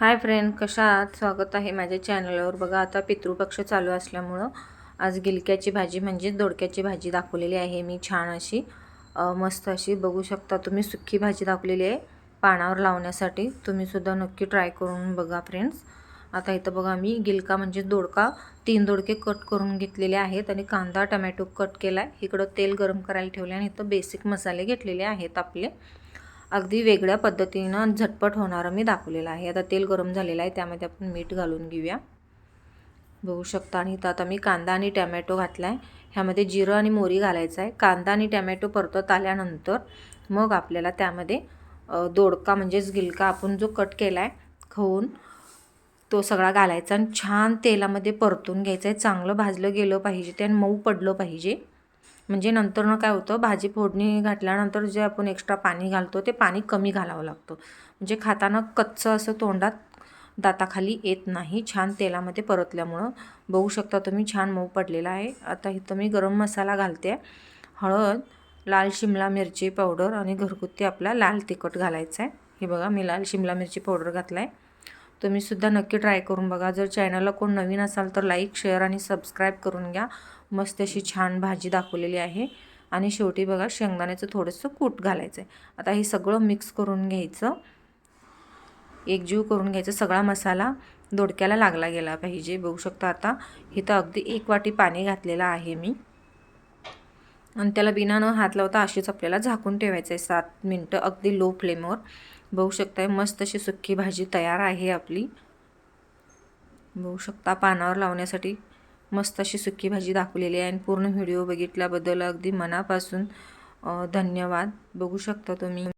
Hi friend कशा आहात? स्वागत आहे माझ्या चॅनलवर. बघा आता पितृपक्ष चालू असल्यामुळं आज गिलक्याची भाजी म्हणजेच दोडक्याची भाजी दाखवलेली आहे मी छान अशी. मस्त अशी. बघू शकता तुम्ही सुक्की भाजी दाखवलेली आहे पानावर लावण्यासाठी. तुम्हीसुद्धा नक्की ट्राय करून बघा फ्रेंड्स. आता इथं बघा मी गिलका म्हणजे दोडका तीन दोडके कट करून घेतलेले आहेत आणि कांदा टमॅटो कट केला आहे इकडं तेल गरम करायला ठेवले आणि इथं बेसिक मसाले घेतलेले आहेत आपले. अगदी वेगळ्या पद्धतीनं झटपट होणारं मी दाखवलेलं आहे. आता तेल गरम झालेलं आहे त्यामध्ये आपण मीठ घालून घेऊया. बघू शकता. आणि इथं आता मी कांदा आणि टॅमॅटो घातला आहे ह्यामध्ये जिरं आणि मोरी घालायचं आहे. कांदा आणि टॅमॅटो परतत आल्यानंतर मग आपल्याला त्यामध्ये दोडका म्हणजेच गिलका आपण जो कट केला आहे खवून तो सगळा घालायचा आणि छान तेलामध्ये परतून घ्यायचा आहे. चांगलं भाजलं गेलं पाहिजे ते आणि मऊ पडलं पाहिजे. म्हणजे नंतरनं काय होतं भाजी फोडणी घातल्यानंतर जे आपण एक्स्ट्रा पाणी घालतो ते पाणी कमी घालावं लागतं. म्हणजे खाताना कच्चं असं तोंडात दाताखाली येत नाही छान तेलामध्ये परतल्यामुळं. बघू शकता तुम्ही छान मऊ पडलेला आहे. आता इथं मी गरम मसाला घालते. हळद लाल शिमला मिरची पावडर आणि घरगुती आपला लाल तिखट घालायचा आहे. हे बघा मी लाल शिमला मिरची पावडर घातला आहे तुम्हीसुद्धा नक्की ट्राय करून बघा. जर चॅनलला कोण नवीन असाल तर लाईक शेअर आणि सबस्क्राईब करून घ्या. मस्त अशी छान भाजी दाखवलेली आहे. आणि शेवटी बघा शेंगदाण्याचं थोडंसं कूट घालायचं आहे आता हे सगळं मिक्स करून घ्यायचं. एकजीव करून घ्यायचं. सगळा मसाला दोडक्याला लागला गेला पाहिजे. बघू शकता आता इथं अगदी एक वाटी पाणी घातलेलं आहे मी. आणि त्याला बिना न हात लावता अशीच आपल्याला झाकून ठेवायचं आहे सात मिनटं अगदी लो फ्लेमवर बघू शकताय मस्त अशी सुक्की भाजी तयार आहे आपली. बघू शकता पानावर लावण्यासाठी मस्त अशी सुक्की भाजी दाखवलेली आहे आणि पूर्ण व्हिडिओ बघितल्याबद्दल अगदी मनापासून धन्यवाद. बघू शकता तुम्ही.